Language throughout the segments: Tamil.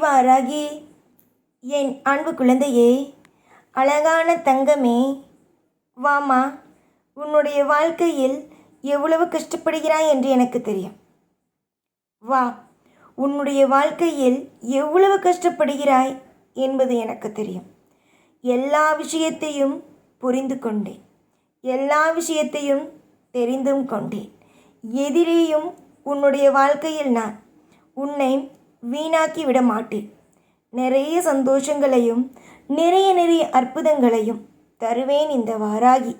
ஜெய் என் அன்பு குழந்தையே அழகான தங்கமே வாமா உன்னுடைய வாழ்க்கையில் எவ்வளவு கஷ்டப்படுகிறாய் என்று எனக்கு தெரியும். வா உன்னுடைய வாழ்க்கையில் எவ்வளவு கஷ்டப்படுகிறாய் என்பது எனக்கு தெரியும். எல்லா விஷயத்தையும் புரிந்து கொண்டேன். எல்லா விஷயத்தையும் தெரிந்தும் கொண்டேன். எதிரேயும் உன்னுடைய வாழ்க்கையில் நான் உன்னை வீணாக்கி விட மாட்டேன். நிறைய சந்தோஷங்களையும் நிறைய நிறைய அற்புதங்களையும் தருவேன் இந்த வாராகி.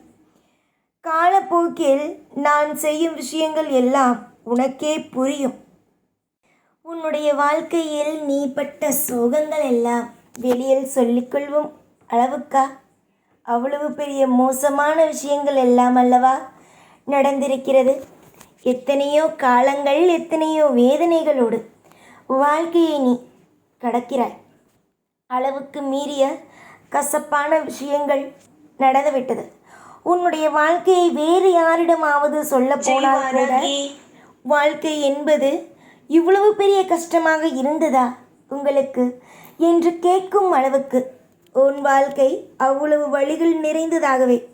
காலப்போக்கில் நான் செய்யும் விஷயங்கள் எல்லாம் உனக்கே புரியும். உன்னுடைய வாழ்க்கையில் நீ பட்ட சோகங்கள் எல்லாம் வெளியில் சொல்லிக்கொள்வோம் அளவுக்கா? அவ்வளவு பெரிய மோசமான விஷயங்கள் எல்லாம் அல்லவா? நடந்திருக்கிறது. எத்தனையோ காலங்கள் எத்தனையோ வேதனைகளோடு வாழ்க்கையை நீ கடக்கிறாய். அளவுக்கு மீறிய கசப்பான விஷயங்கள் நடந்துவிட்டது. உன்னுடைய வாழ்க்கையை வேறு யாரிடமாவது சொல்ல போனால் கூட வாழ்க்கை என்பது இவ்வளவு பெரிய கஷ்டமாக இருந்ததா உங்களுக்கு? என்று கேட்கும் அளவுக்கு உன் வாழ்க்கை அவ்வளவு வழிகள் நிறைந்ததாகவே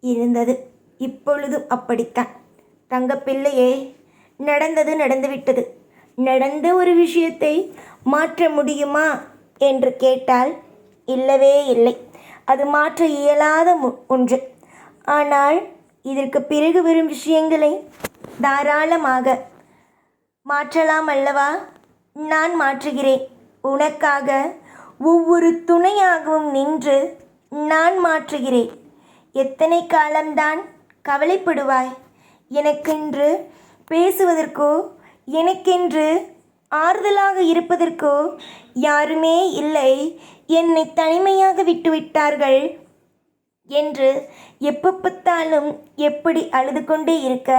இருந்தது. இப்பொழுதும் அப்படித்தான். தங்கப்பிள்ளையே நடந்தது நடந்துவிட்டது. நடந்த ஒரு விஷயத்தை மாற்ற முடியுமா என்று கேட்டால் இல்லவே இல்லை. அது மாற்ற இயலாத மு- ஒன்று. ஆனால் இதற்கு பிறகு வரும் விஷயங்களை தாராளமாக மாற்றலாம் அல்லவா? நான் மாற்றுகிறேன். உனக்காக ஒவ்வொரு துணையாகவும் நின்று நான் மாற்றுகிறேன். எத்தனை காலம்தான் கவலைப்படுவாய்? எனக்கென்று பேசுவதற்கோ எனக்கென்று ஆறுதலாக இருப்பதற்கோ யாருமே இல்லை. என்னை தனிமையாக விட்டுவிட்டார்கள் என்று எப்போ பார்த்தாலும் எப்படி அழுது கொண்டே இருக்க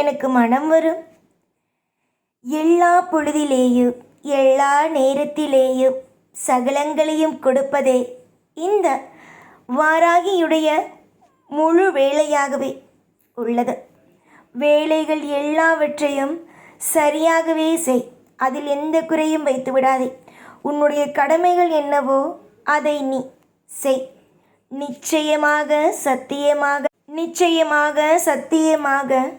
எனக்கு மனம் வரும்? எல்லா பொழுதிலேயும் எல்லா நேரத்திலேயும் சகலங்களையும் கொடுப்பதே இந்த வாராகியுடைய முழு வேலையாகவே உள்ளது. வேலைகள் எல்லாவற்றையும் சரியாகவே செய். அதில் எந்த குறையும் வைத்து விடாதே. உன்னுடைய கடமைகள் என்னவோ அதை நீ செய். நிச்சயமாக சத்தியமாக நிச்சயமாக சத்தியமாக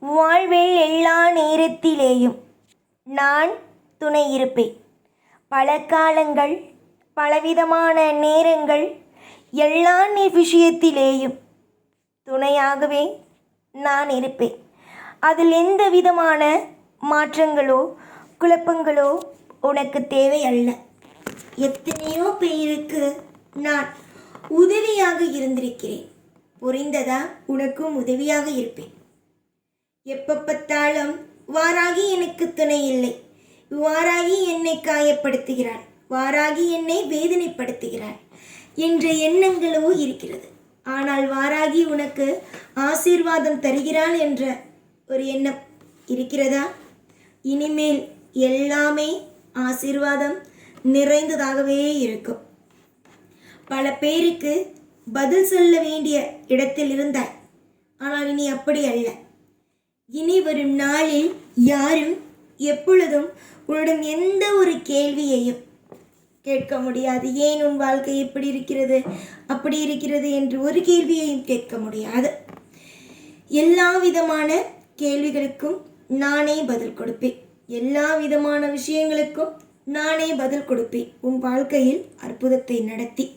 வாழ்வில் எல்லா நேரத்திலேயும் நான் துணை இருப்பேன். பல காலங்கள் பலவிதமான நேரங்கள் எல்லா நி- விஷயத்திலேயும் துணையாகவே நான் இருப்பேன். அதில் எந்த விதமான மாற்றங்களோ குழப்பங்களோ உனக்கு தேவை அல்ல எத்தனையோ பேருக்கு நான் உதவியாக இருந்திருக்கிறேன். புரிந்ததா? உனக்கும் உதவியாக இருப்பேன். எப்போ பார்த்தாலும் வாராகி எனக்கு துணை இல்லை. வாராகி என்னை காயப்படுத்துகிறாள் வாராகி என்னை வேதனைப்படுத்துகிறாள் என்ற எண்ணங்களோ இருக்கிறது. ஆனால் வாராகி உனக்கு ஆசீர்வாதம் தருகிறாள் என்ற ஒரு எண்ணம் இருக்கிறதா? இனிமேல் எல்லாமே ஆசீர்வாதம் நிறைந்ததாகவே இருக்கும். பல பேருக்கு பதில் சொல்ல வேண்டிய இடத்தில் இருந்தாய். ஆனால் இனி அப்படி அல்ல. இனி வரும் நாளில் யாரும் எப்பொழுதும் உன்னிடம் எந்த ஒரு கேள்வியையும் கேட்க முடியாது. ஏன் உன் வாழ்க்கை இப்படி இருக்கிறது? அப்படி இருக்கிறது என்று ஒரு கேள்வியையும் கேட்க முடியாது. எல்லா விதமான கேள்விகளுக்கும் நானே பதில் கொடுப்பேன். எல்லா விதமான விஷயங்களுக்கும் நானே பதில் கொடுப்பேன். உன் வாழ்க்கையில் அற்புதத்தை நடத்தி.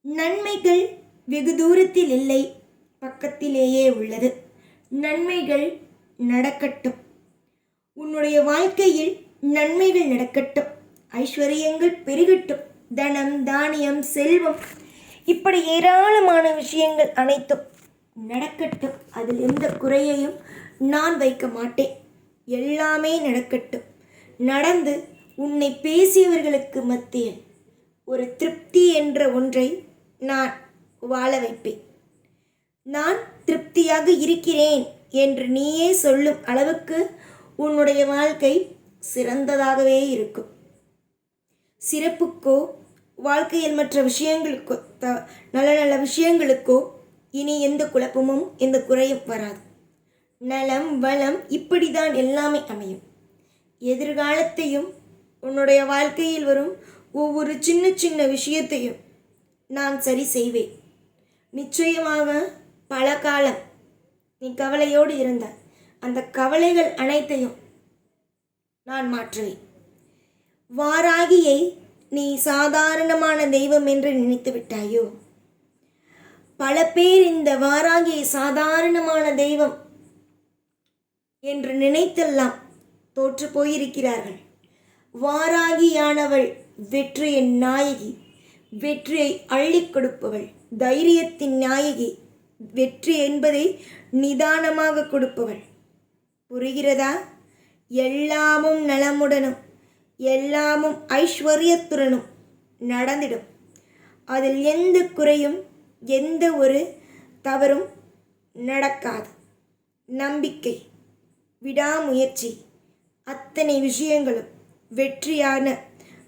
நன்மைகள் வெகு தூரத்தில் இல்லை பக்கத்திலேயே உள்ளது. நன்மைகள் நடக்கட்டும். உன்னுடைய வாழ்க்கையில் நன்மைகள் நடக்கட்டும். ஐஸ்வர்யங்கள் பெருகட்டும். தனம் தானியம் செல்வம். இப்படி ஏராளமான விஷயங்கள் அனைத்தும் நடக்கட்டும். அதில் எந்த குறையையும் நான் வைக்க மாட்டேன். எல்லாமே நடக்கட்டும். நடந்து உன்னை பேசியவர்களுக்கு மத்தியில் ஒரு திருப்தி என்ற ஒன்றை நான் வாழ வைப்பேன். நான் திருப்தியாக இருக்கிறேன் என்று நீயே சொல்லும் அளவுக்கு உன்னுடைய வாழ்க்கை சிறந்ததாகவே இருக்கும். சிறப்புக்கோ வாழ்க்கையில் மற்ற விஷயங்களுக்கோ த நல்ல நல்ல விஷயங்களுக்கோ இனி எந்த குழப்பமும் எந்த குறையும் வராது. நலம் வளம் இப்படி தான் எல்லாமே அமையும். எதிர்காலத்தையும் உன்னுடைய வாழ்க்கையில் வரும் ஒவ்வொரு சின்ன சின்ன விஷயத்தையும் நான் சரி செய்வேன். நிச்சயமாக பல காலம் நீ கவலையோடு இருந்த அந்த கவலைகள் அனைத்தையும் நான் மாற்றுவேன். வாராகியை நீ சாதாரணமான தெய்வம் என்று நினைத்து விட்டாயோ? பல பேர் இந்த வாராகியை சாதாரணமான தெய்வம் என்று நினைத்தெல்லாம் தோற்று போயிருக்கிறார்கள். வாராகியானவள் வெற்றியின் நாயகி வெற்றியை அள்ளிக் கொடுப்பவள் தைரியத்தின் நாயகி வெற்றி என்பதை நிதானமாக கொடுப்பவள். புரிகிறதா? எல்லாமும் நலமுடனும் எல்லாமும் ஐஸ்வர்யத்துடனும் நடந்திடும். அதில் எந்த குறையும் எந்த ஒரு தவறும் நடக்காது. நம்பிக்கை விடாமுயற்சி அத்தனை விஷயங்களும் வெற்றியான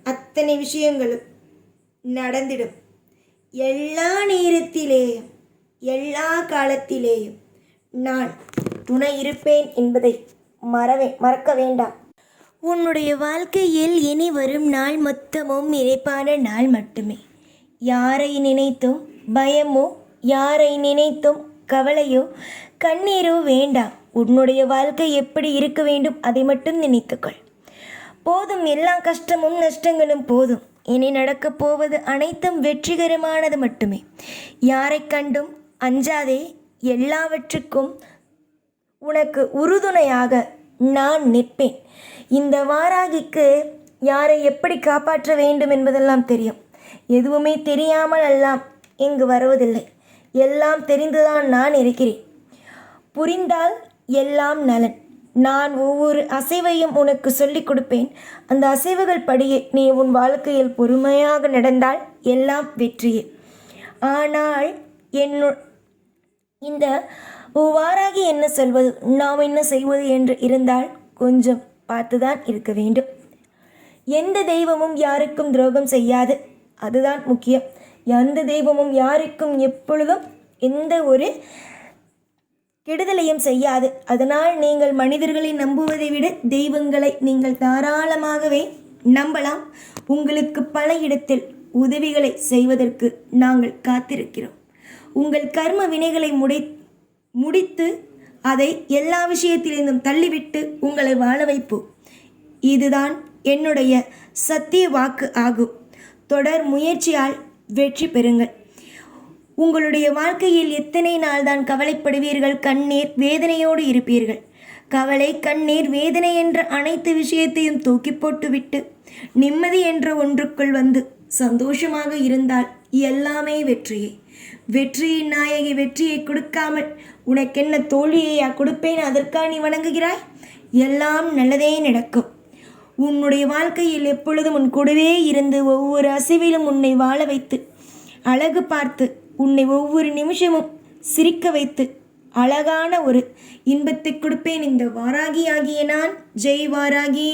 அத்தனை விஷயங்களும் நடந்திடும். எல்லா நேரத்திலேயும் எல்லா காலத்திலேயும் நான் துணை இருப்பேன் என்பதை மறவே மறக்க வேண்டாம். உன்னுடைய வாழ்க்கையில் இனி வரும் நாள் மொத்தமும் இணைப்பான நாள் மட்டுமே. யாரை நினைத்தும் பயமோ? யாரை நினைத்தும் கவலையோ? கண்ணீரோ வேண்டாம். உன்னுடைய வாழ்க்கை எப்படி இருக்க வேண்டும் அதை மட்டும் நினைத்துக்கொள். போதும் எல்லா கஷ்டமும் நஷ்டங்களும் போதும். இனி நடக்கப் போவது அனைத்தும் வெற்றிகரமானது மட்டுமே. யாரை கண்டும் அஞ்சாதே எல்லாவற்றுக்கும் உனக்கு உறுதுணையாக நான் நிற்பேன். இந்த வாராகிக்கு யாரை எப்படி காப்பாற்ற வேண்டும் என்பதெல்லாம் தெரியும். எதுவுமே தெரியாமல் எல்லாம் இங்கு வருவதில்லை. எல்லாம் தெரிந்துதான் நான் இருக்கிறேன். புரிந்தால் எல்லாம் நலன். நான் ஒவ்வொரு அசைவையும் உனக்கு சொல்லிக் கொடுப்பேன். அந்த அசைவுகள் படியே நீ உன் வாழ்க்கையில் பொறுமையாக நடந்தால் எல்லாம் வெற்றியே. ஆனால் என்னு இந்த வாராகி என்ன சொல்வது? நாம் என்ன செய்வது என்று இருந்தால் கொஞ்சம் பார்த்துதான் இருக்க வேண்டும். எந்த தெய்வமும் யாருக்கும் துரோகம் செய்யாது. அதுதான் முக்கியம். எந்த தெய்வமும் யாருக்கும் எப்பொழுதும் எந்த ஒரு கெடுதலையும் செய்யாது. அதனால் நீங்கள் மனிதர்களை நம்புவதை விட தெய்வங்களை நீங்கள் தாராளமாகவே நம்பலாம். உங்களுக்கு பல இடத்தில் உதவிகளை செய்வதற்கு நாங்கள் காத்திருக்கிறோம். உங்கள் கர்ம வினைகளை முடி முடித்து அதை எல்லா விஷயத்திலிருந்தும் தள்ளிவிட்டு உங்களை வாழ வைப்போம் இதுதான் என்னுடைய சத்திய வாக்கு ஆகும். தொடர் முயற்சியால் வெற்றி பெறுங்கள். உங்களுடைய வாழ்க்கையில் எத்தனை நாள் தான் கவலைப்படுவீர்கள்? கண்ணீர் வேதனையோடு இருப்பீர்கள். கவலை கண்ணீர் வேதனை என்ற அனைத்து விஷயத்தையும் தூக்கி போட்டுவிட்டு நிம்மதி என்ற ஒன்றுக்குள் வந்து சந்தோஷமாக இருந்தால் எல்லாமே வெற்றியே. வெற்றியின் நாயகி வெற்றியை கொடுக்காமல் உனக்கென்ன தோல்வியையா கொடுப்பேன்? அதற்கா நீ வணங்குகிறாய்? எல்லாம் நல்லதே நடக்கும். உன்னுடைய வாழ்க்கையில் எப்பொழுதும் உன் கூடவே இருந்து ஒவ்வொரு அசைவிலும் உன்னை வாழ வைத்து அழகு பார்த்து உன்னை ஒவ்வொரு நிமிஷமும் சிரிக்க வைத்து அழகான ஒரு இன்பத்தை கொடுப்பேன். இந்த வாராகி ஆகிய நான். ஜெய் வாராகி.